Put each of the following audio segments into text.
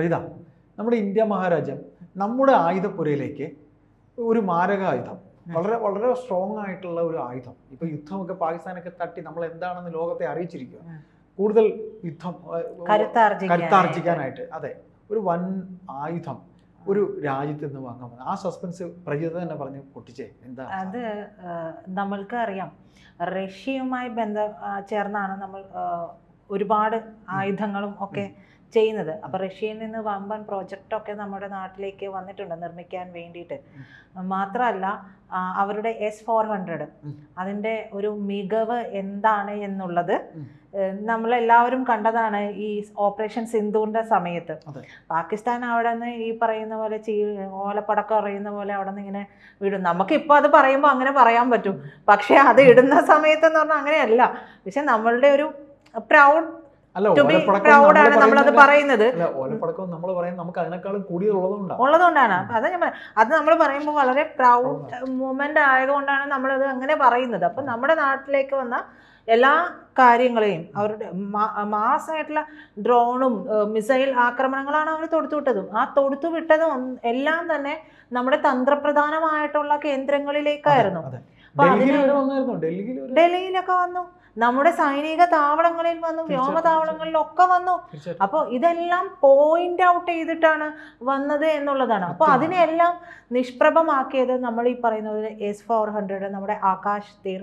പ്രീത നമ്മുടെ ഇന്ത്യ മഹാരാജ്യം നമ്മുടെ ആയുധപ്പുരയിലേക്ക് ഒരു മാരക ആയുധം വളരെ വളരെ സ്ട്രോങ് ആയിട്ടുള്ള ഒരു ആയുധം. ഇപ്പൊ യുദ്ധമൊക്കെ പാകിസ്ഥാനൊക്കെ തട്ടി നമ്മൾ എന്താണെന്ന് ലോകത്തെ അറിയിച്ചിരിക്കുക കൂടുതൽ യുദ്ധം കരുത്താർജിക്കാനായിട്ട്. അതെ ഒരു വൻ ആയുധം ഒരു രാജ്യത്ത് നിന്ന് വാങ്ങാൻ ആ സസ്പെൻസ് പ്രജിത തന്നെ പറഞ്ഞ് പൊട്ടിച്ചേ എന്താ അത് നമ്മൾക്ക് അറിയാം റഷ്യയുമായി ബന്ധ ചേർന്നാണ് നമ്മൾ ഒരുപാട് ആയുധങ്ങളും ഒക്കെ ചെയ്യുന്നത്. അപ്പൊ റഷ്യയിൽ നിന്ന് വമ്പൻ പ്രോജക്റ്റ് ഒക്കെ നമ്മുടെ നാട്ടിലേക്ക് വന്നിട്ടുണ്ട് നിർമ്മിക്കാൻ വേണ്ടിയിട്ട്. മാത്രമല്ല അവരുടെ എസ് ഫോർ ഹൺഡ്രഡ് അതിന്റെ അതിന്റെ ഒരു മികവ് എന്താണ് എന്നുള്ളത് നമ്മൾ എല്ലാവരും നമ്മളെല്ലാവരും കണ്ടതാണ് ഈ ഓപ്പറേഷൻ സിന്ധുവിന്റെ സമയത്ത്. പാകിസ്ഥാൻ അവിടെ നിന്ന് ഈ പറയുന്ന പോലെ ചീ ഓലപ്പടക്കം അറിയുന്ന പോലെ അവിടെ നിന്ന് ഇങ്ങനെ വിടും. നമുക്കിപ്പോൾ അത് പറയുമ്പോൾ അങ്ങനെ പറയാൻ പറ്റും. പക്ഷേ അത് ഇടുന്ന സമയത്ത് എന്ന് പറഞ്ഞാൽ അങ്ങനെയല്ല. പക്ഷെ നമ്മളുടെ ഒരു പ്രൗഡ് അല്ല ടു ബി ഓലപ്പടക്കം പ്രൗഡ് നമ്മളത് പറയുന്നത് ഓലപ്പടക്കം നമ്മൾ പറയും നമുക്ക് അതിനേക്കാളും ഉള്ളതുകൊണ്ടാണ്. അതാ ഞാൻ അത് നമ്മൾ പറയുമ്പോൾ വളരെ പ്രൗഡ് മൂമെന്റ് ആയതുകൊണ്ടാണ് നമ്മളത് അങ്ങനെ പറയുന്നത്. അപ്പം നമ്മുടെ നാട്ടിലേക്ക് വന്ന എല്ലാ കാര്യങ്ങളെയും അവരുടെ മാസ് ആയിട്ടുള്ള ഡ്രോണും മിസൈൽ ആക്രമണങ്ങളാണ് അവർ തൊടുത്തു വിട്ടതും. ആ തൊടുത്തു വിട്ടതും എല്ലാം തന്നെ നമ്മുടെ തന്ത്രപ്രധാനമായിട്ടുള്ള കേന്ദ്രങ്ങളിലേക്കായിരുന്നു. ഡൽഹിയിലൊക്കെ വന്നു. നമ്മുടെ സൈനിക താവളങ്ങളിൽ വന്നു വ്യോമ താവളങ്ങളിലൊക്കെ വന്നു. അപ്പോൾ ഇതെല്ലാം പോയിന്റ് ഔട്ട് ചെയ്തിട്ടാണ് വന്നത് എന്നുള്ളതാണ്. അപ്പോൾ. അതിനെല്ലാം നിഷ്പ്രഭമാക്കിയത് നമ്മൾ ഈ പറയുന്നത് എസ് ഫോർ ഹൺഡ്രഡ് നമ്മുടെ ആകാശ് തീർ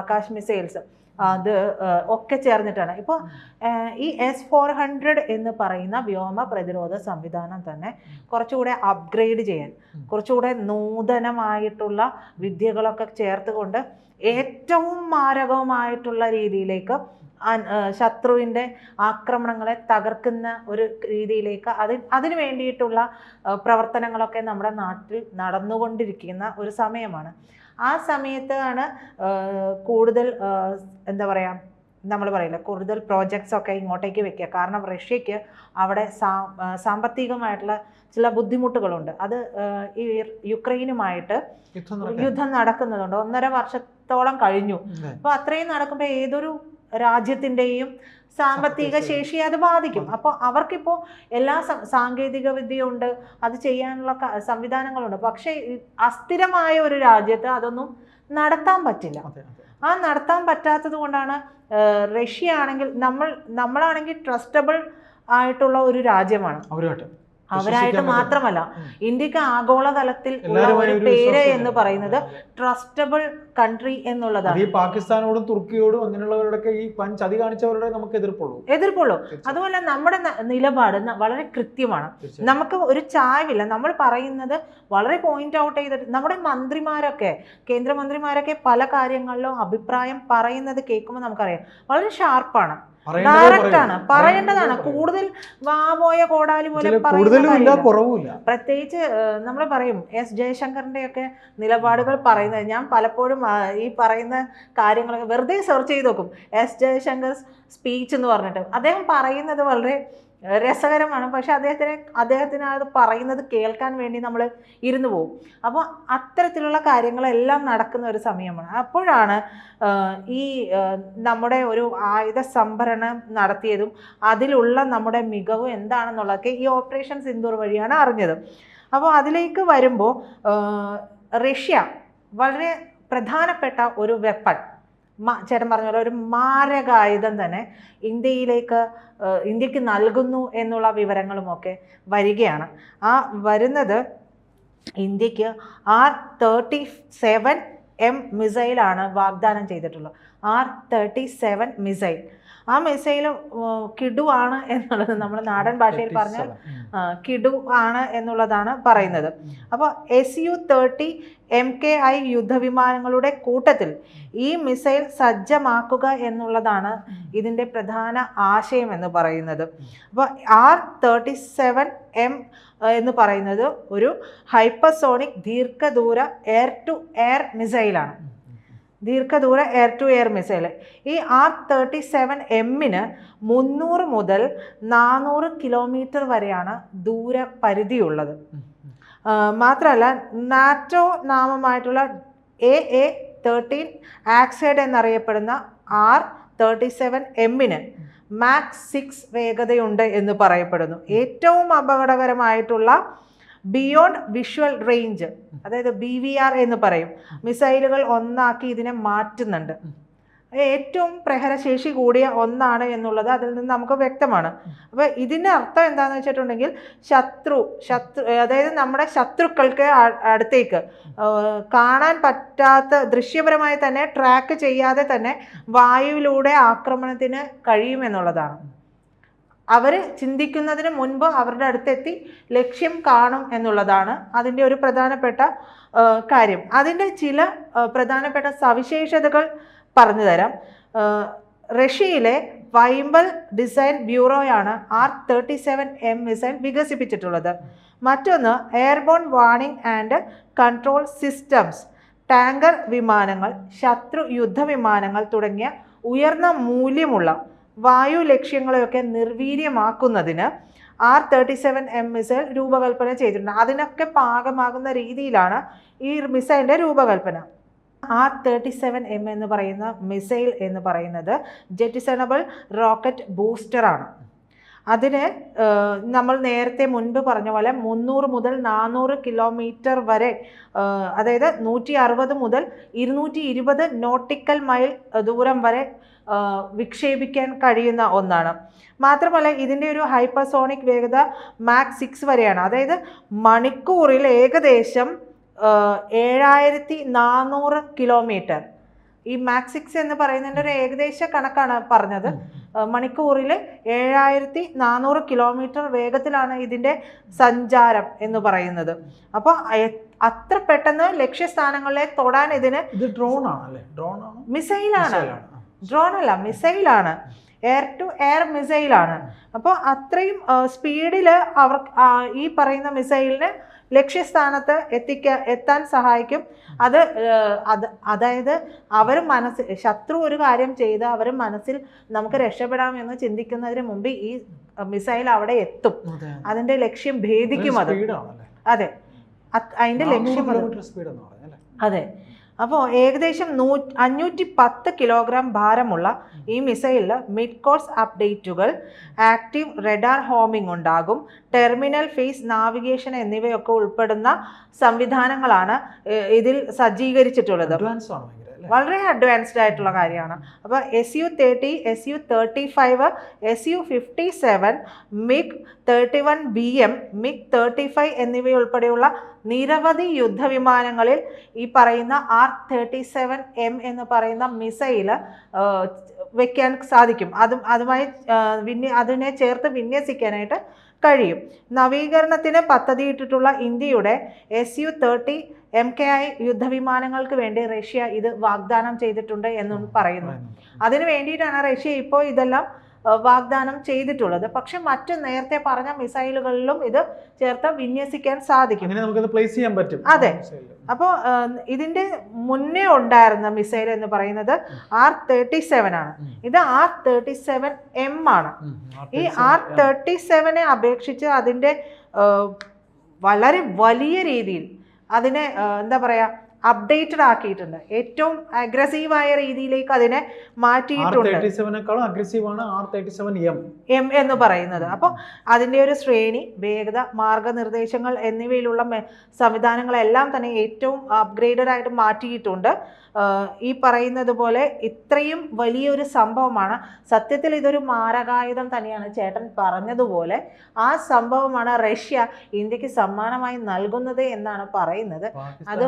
ആകാശ് മിസൈൽസ് അത് ഒക്കെ ചേർന്നിട്ടാണ് ഇപ്പോൾ ഈ എസ് ഫോർ ഹൺഡ്രഡ് എന്ന് പറയുന്ന വ്യോമ പ്രതിരോധ സംവിധാനം തന്നെ കുറച്ചുകൂടെ അപ്ഗ്രേഡ് ചെയ്യാൻ. കുറച്ചുകൂടെ നൂതനമായിട്ടുള്ള വിദ്യകളൊക്കെ ചേർത്തുകൊണ്ട് ഏറ്റവും മാരകവുമായിട്ടുള്ള രീതിയിലേക്ക് ശത്രുവിന്റെ ആക്രമണങ്ങളെ തകർക്കുന്ന ഒരു രീതിയിലേക്ക് അതിന് അതിന് വേണ്ടിയിട്ടുള്ള പ്രവർത്തനങ്ങളൊക്കെ നമ്മുടെ നാട്ടിൽ നടന്നുകൊണ്ടിരിക്കുന്ന ഒരു സമയമാണ്. ആ സമയത്താണ് കൂടുതൽ എന്താ പറയുക നമ്മൾ പറയില്ല കൂടുതൽ പ്രോജക്ട്സ് ഒക്കെ ഇങ്ങോട്ടേക്ക് വെക്കുക. കാരണം റഷ്യക്ക് അവിടെ സാ സാമ്പത്തികമായിട്ടുള്ള ചില ബുദ്ധിമുട്ടുകളുണ്ട്. അത് ഈ യുക്രൈനുമായിട്ട് യുദ്ധം നടക്കുന്നുണ്ട് നടക്കുന്നതുണ്ട്. ഒന്നര വർഷത്തോളം കഴിഞ്ഞു. അപ്പോൾ അത്രയും നടക്കുമ്പോൾ ഏതൊരു രാജ്യത്തിന്റെയും സാമ്പത്തിക ശേഷി ശേഷിയെ അത് ബാധിക്കും. അപ്പോൾ അവർക്കിപ്പോൾ എല്ലാ സാങ്കേതിക വിദ്യയുണ്ട് അത് ചെയ്യാനുള്ള സംവിധാനങ്ങളുണ്ട്. പക്ഷേ അസ്ഥിരമായ ഒരു രാജ്യത്ത് അതൊന്നും നടത്താൻ പറ്റില്ല. ആ നടത്താൻ പറ്റാത്തത് കൊണ്ടാണ് റഷ്യ ആണെങ്കിൽ നമ്മൾ നമ്മളാണെങ്കിൽ ട്രസ്റ്റബിൾ ആയിട്ടുള്ള ഒരു രാജ്യമാണ്. അവരുമായിട്ട്. അവരായിട്ട് മാത്രമല്ല. ഇന്ത്യയ്ക്ക് ആഗോളതലത്തിൽ തലത്തിൽ ഒരു പേര് എന്ന് പറയുന്നത് ട്രസ്റ്റബിൾ കൺട്രി എന്നുള്ളതാണ്. ഈ പാകിസ്ഥാനോടും തുർക്കിയോടും അങ്ങനെയുള്ളവരോടൊക്കെ ഈ വൻ ചതി കാണിച്ചവരുടെ നമുക്ക് എതിർപ്പുള്ളൂ. എതിർപ്പുള്ളൂ. അതുപോലെ നമ്മുടെ നിലപാട് വളരെ കൃത്യമാണ്. നമുക്ക് ഒരു ചായവില്ല. നമ്മൾ പറയുന്നത് വളരെ പോയിന്റ് ഔട്ട് ചെയ്തിട്ട് നമ്മുടെ മന്ത്രിമാരൊക്കെ കേന്ദ്രമന്ത്രിമാരൊക്കെ പല കാര്യങ്ങളിലും അഭിപ്രായം പറയുന്നത് കേൾക്കുമ്പോൾ നമുക്കറിയാം. വളരെ ഷാർപ്പാണ് പറയേണ്ടത് ഡയറക്റ്റ് പറയും. പറയേണ്ടതാണ്. കൂടുതൽ വാപോയ കോടാലി പോലെ പ്രത്യേകിച്ച് നമ്മൾ പറയും എസ് ജയശങ്കറിന്റെ ഒക്കെ നിലപാടുകൾ പറയുന്നത് ഞാൻ പലപ്പോഴും ഈ പറയുന്ന കാര്യങ്ങളൊക്കെ വെറുതെ സെർച്ച് ചെയ്ത് നോക്കും. എസ് ജയശങ്കർ സ്പീച്ച് എന്ന് പറഞ്ഞിട്ട്. അദ്ദേഹം പറയുന്നത് വളരെ രസകരമാണ്. പക്ഷെ അദ്ദേഹത്തിനെ അദ്ദേഹത്തിന് അത് പറയുന്നത് കേൾക്കാൻ വേണ്ടി നമ്മൾ ഇരുന്നു പോകും. അപ്പോൾ അത്തരത്തിലുള്ള കാര്യങ്ങളെല്ലാം നടക്കുന്ന ഒരു സമയമാണ്. അപ്പോഴാണ് ഈ നമ്മുടെ ഒരു ആയുധ സംഭരണം നടത്തിയതും അതിലുള്ള നമ്മുടെ മികവ് എന്താണെന്നുള്ളതൊക്കെ ഈ ഓപ്പറേഷൻ സിന്ദൂർ വഴിയാണ് അറിഞ്ഞത്. അപ്പോൾ അതിലേക്ക് വരുമ്പോൾ റഷ്യ വളരെ പ്രധാനപ്പെട്ട ഒരു വെപ്പൺ. ചേട്ടൻ പറഞ്ഞ പോലെ ഒരു മാരകായുധം തന്നെ ഇന്ത്യയിലേക്ക് ഇന്ത്യയ്ക്ക് നൽകുന്നു എന്നുള്ള വിവരങ്ങളുമൊക്കെ വരികയാണ്. ആ വരുന്നത് ഇന്ത്യയ്ക്ക് ആർ തേർട്ടി സെവൻ എം മിസൈലാണ് വാഗ്ദാനം ചെയ്തിട്ടുള്ളത്. R thirty seven missile. ആ മിസൈൽ ആണ് എന്നുള്ളത് നമ്മൾ നാടൻ ഭാഷയിൽ പറഞ്ഞാൽ കിടു ആണ് എന്നുള്ളതാണ് പറയുന്നത്. അപ്പോൾ S U thirty M K I യുദ്ധവിമാനങ്ങളുടെ കൂട്ടത്തിൽ ഈ മിസൈൽ സജ്ജമാക്കുക എന്നുള്ളതാണ് ഇതിന്റെ പ്രധാന ആശയം എന്ന് പറയുന്നത്. അപ്പോൾ ആർ തേർട്ടി സെവൻ എം എന്ന് പറയുന്നത് ഒരു ഹൈപ്പർസോണിക് ദീർഘദൂര എയർ ടു എയർ മിസൈലാണ്. ദീർഘദൂര എയർ ടു എയർ മിസൈൽ ഈ ആർ തേർട്ടി സെവൻ എമ്മിന് മുന്നൂറ് മുതൽ നാനൂറ് കിലോമീറ്റർ വരെയാണ് ദൂര പരിധിയുള്ളത്. മാത്രമല്ല നാറ്റോ നാമമായിട്ടുള്ള എ എ തേർട്ടീൻ ആക്സൈഡ് എന്നറിയപ്പെടുന്ന ആർ തേർട്ടി സെവൻ എമ്മിന് മാക്സ് സിക്സ് വേഗതയുണ്ട് എന്ന് പറയപ്പെടുന്നു. ഏറ്റവും അപകടകരമായിട്ടുള്ള ബിയോണ്ട് വിഷ്വൽ റേഞ്ച് അതായത് ബി വി ആർ എന്ന് പറയും. മിസൈലുകൾ ഒന്നാക്കി ഇതിനെ മാറ്റുന്നുണ്ട്. ഏറ്റവും പ്രഹരശേഷി കൂടിയ ഒന്നാണ് എന്നുള്ളത് അതിൽ നിന്ന് നമുക്ക് വ്യക്തമാണ്. അപ്പോൾ ഇതിന്റെ അർത്ഥം എന്താണെന്ന് വെച്ചിട്ടുണ്ടെങ്കിൽ ശത്രു ശത്രു അതായത് നമ്മുടെ ശത്രുക്കൾക്ക് അടുത്തേക്ക് കാണാൻ പറ്റാത്ത ദൃശ്യപരമായി തന്നെ ട്രാക്ക് ചെയ്യാതെ തന്നെ വായുവിലൂടെ ആക്രമണത്തിന് കഴിയുമെന്നുള്ളതാണ് അവർ ചിന്തിക്കുന്നതിന് മുൻപ് അവരുടെ അടുത്തെത്തി ലക്ഷ്യം കാണും എന്നുള്ളതാണ് അതിന്റെ ഒരു പ്രധാനപ്പെട്ട കാര്യം. അതിന്റെ ചില പ്രധാനപ്പെട്ട സവിശേഷതകൾ പറഞ്ഞു തരാം. റഷ്യയിലെ Vympel design ബ്യൂറോയാണ് R thirty seven M missile വികസിപ്പിച്ചിട്ടുള്ളത്. മറ്റൊന്ന് airborne warning and control systems tanker വിമാനങ്ങൾ ശത്രു യുദ്ധവിമാനങ്ങൾ തുടങ്ങിയ ഉയർന്ന മൂല്യമുള്ള വായു ലക്ഷ്യങ്ങളെയൊക്കെ നിർവീര്യമാക്കുന്നതിന് R thirty seven M missile രൂപകൽപ്പന ചെയ്തിട്ടുണ്ട്. അതിനൊക്കെ പാകമാകുന്ന രീതിയിലാണ് ഈ മിസൈലിന്റെ രൂപകൽപ്പന. ആർ തേർട്ടി സെവൻ എം എന്ന് പറയുന്ന മിസൈൽ എന്ന് പറയുന്നത് ജെറ്റിസണബിൾ റോക്കറ്റ് ബൂസ്റ്ററാണ് അതിന് നമ്മൾ നേരത്തെ മുൻപ് പറഞ്ഞ പോലെ മുന്നൂറ് മുതൽ നാനൂറ് കിലോമീറ്റർ വരെ അതായത് നൂറ്റി അറുപത് മുതൽ ഇരുന്നൂറ്റി ഇരുപത് നോട്ടിക്കൽ മൈൽ ദൂരം വരെ വിക്ഷേപിക്കാൻ കഴിയുന്ന ഒന്നാണ്. മാത്രമല്ല ഇതിന്റെ ഒരു ഹൈപ്പർസോണിക് വേഗത മാക്സ് സിക്സ് വരെയാണ്. അതായത് മണിക്കൂറിൽ ഏകദേശം ഏഴായിരത്തി നാനൂറ് കിലോമീറ്റർ. ഈ മാക്സ് സിക്സ് എന്ന് പറയുന്നതിന്റെ ഒരു ഏകദേശ കണക്കാണ് പറഞ്ഞത്. മണിക്കൂറിൽ ഏഴായിരത്തി നാനൂറ് കിലോമീറ്റർ വേഗത്തിലാണ് ഇതിന്റെ സഞ്ചാരം എന്ന് പറയുന്നത്. അപ്പോൾ അത്ര പെട്ടെന്ന് ലക്ഷ്യസ്ഥാനങ്ങളിലെ തൊടാൻ ഇതിന് ഇത് ഡ്രോൺ ആണല്ലേ ഡ്രോൺ മിസൈലാണ്. ഡ്രോൺ അല്ല മിസൈലാണ്. എയർ ടു എയർ മിസൈലാണ്. അപ്പോൾ അത്രയും സ്പീഡിൽ അവർ ഈ പറയുന്ന മിസൈലിന് ലക്ഷ്യസ്ഥാനത്ത് എത്തിക്കാൻ എത്താൻ സഹായിക്കും. അത് അത് അതായത് അവർ മനസ്സിൽ ശത്രു ഒരു കാര്യം ചെയ്ത് അവർ മനസ്സിൽ നമുക്ക് രക്ഷപ്പെടാമെന്ന് ചിന്തിക്കുന്നതിന് മുമ്പ് ഈ മിസൈൽ അവിടെ എത്തും. അതെ. അതിന്റെ ലക്ഷ്യം ഭേദിക്കും അതെ. അത്. അതിന്റെ ലക്ഷ്യം അത്. അപ്പോൾ ഏകദേശം നൂ അഞ്ഞൂറ്റി പത്ത് കിലോഗ്രാം ഭാരമുള്ള ഈ മിസൈലിൽ മിഡ് കോഴ്സ് അപ്ഡേറ്റുകൾ ആക്റ്റീവ് റെഡാർ ഹോമിംഗ് ഉണ്ടാകും ടെർമിനൽ ഫേസ് നാവിഗേഷൻ എന്നിവയൊക്കെ ഉൾപ്പെടുന്ന സംവിധാനങ്ങളാണ് ഇതിൽ സജ്ജീകരിച്ചിട്ടുള്ളത്. വളരെ അഡ്വാൻസ്ഡ് ആയിട്ടുള്ള കാര്യമാണ്. അപ്പോൾ S U thirty S U thirty five S U fifty seven MiG thirty one B M MiG thirty five എന്നിവയുൾപ്പെടെയുള്ള നിരവധി യുദ്ധവിമാനങ്ങളിൽ ഈ പറയുന്ന ആർ തേർട്ടി സെവൻ എം എന്ന് പറയുന്ന മിസൈൽ വെക്കാൻ സാധിക്കും. അതും അതുമായി വിന്യ അതിനെ ചേർത്ത് വിന്യസിക്കാനായിട്ട് കഴിയും നവീകരണത്തിന് പദ്ധതിയിട്ടിട്ടുള്ള ഇന്ത്യയുടെ S U thirty M K I യുദ്ധവിമാനങ്ങൾക്ക് വേണ്ടി റഷ്യ ഇത് വാഗ്ദാനം ചെയ്തിട്ടുണ്ട് എന്നും പറയുന്നു. അതിനു വേണ്ടിയിട്ടാണ് റഷ്യ ഇപ്പോൾ ഇതെല്ലാം വാഗ്ദാനം ചെയ്തിട്ടുള്ളത്. പക്ഷെ മറ്റു നേരത്തെ പറഞ്ഞ മിസൈലുകളിലും ഇത് ചേർത്ത് വിന്യസിക്കാൻ സാധിക്കും. പ്ലേസ് ചെയ്യാൻ പറ്റും. അതെ. അപ്പോ അപ്പോൾ ഇതിന്റെ മുന്നേ ഉണ്ടായിരുന്ന മിസൈൽ എന്ന് പറയുന്നത് ആർ തേർട്ടി സെവൻ ആണ്. ഇത് ആർ തേർട്ടി സെവൻ എം ആണ്. ഈ ആർ തേർട്ടി സെവനെ അപേക്ഷിച്ച് അതിന്റെ വളരെ വലിയ രീതിയിൽ അതിനെ എന്താ പറയുക അപ്ഡേറ്റഡ് ആക്കിയിട്ടുണ്ട്. ഏറ്റവും അഗ്രസീവായ രീതിയിലേക്ക് അതിനെ മാറ്റിയിട്ടുണ്ട്. എം എന്ന് പറയുന്നത്. അപ്പോൾ അതിന്റെ ഒരു ശ്രേണി വേഗത മാർഗനിർദ്ദേശങ്ങൾ എന്നിവയിലുള്ള സംവിധാനങ്ങളെല്ലാം തന്നെ ഏറ്റവും അപ്ഗ്രേഡഡ് ആയിട്ട് മാറ്റിയിട്ടുണ്ട്. ഈ പറയുന്നത് പോലെ ഇത്രയും വലിയൊരു സംഭവമാണ്. സത്യത്തിൽ ഇതൊരു മാരകായുധം തന്നെയാണ്. ചേട്ടൻ പറഞ്ഞതുപോലെ ആ സംഭവമാണ് റഷ്യ ഇന്ത്യയ്ക്ക് സമ്മാനമായി നൽകുന്നത് എന്നാണ് പറയുന്നത്. അത്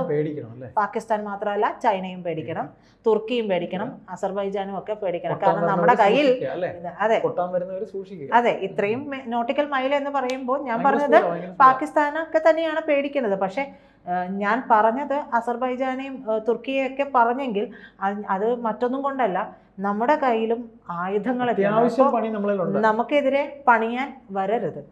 പാകിസ്ഥാൻ മാത്രമല്ല ചൈനയും പേടിക്കണം തുർക്കിയും പേടിക്കണം അസർബൈജാനും ഒക്കെ പേടിക്കണം. കാരണം നമ്മുടെ കയ്യിൽ അതെ. അതെ ഇത്രയും നോട്ടിക്കൽ മൈൽ എന്ന് പറയുമ്പോൾ ഞാൻ പറഞ്ഞത് പാകിസ്ഥാനൊക്കെ തന്നെയാണ് പേടിക്കുന്നത്. പക്ഷേ ഞാൻ പറഞ്ഞത് അസർബൈജാനെയും തുർക്കിയെയൊക്കെ പറഞ്ഞെങ്കിൽ അത് മറ്റൊന്നും കൊണ്ടല്ല നമ്മുടെ കയ്യിലും ആയുധങ്ങളൊക്കെ നമുക്കെതിരെ പണിയാൻ വരരുത്.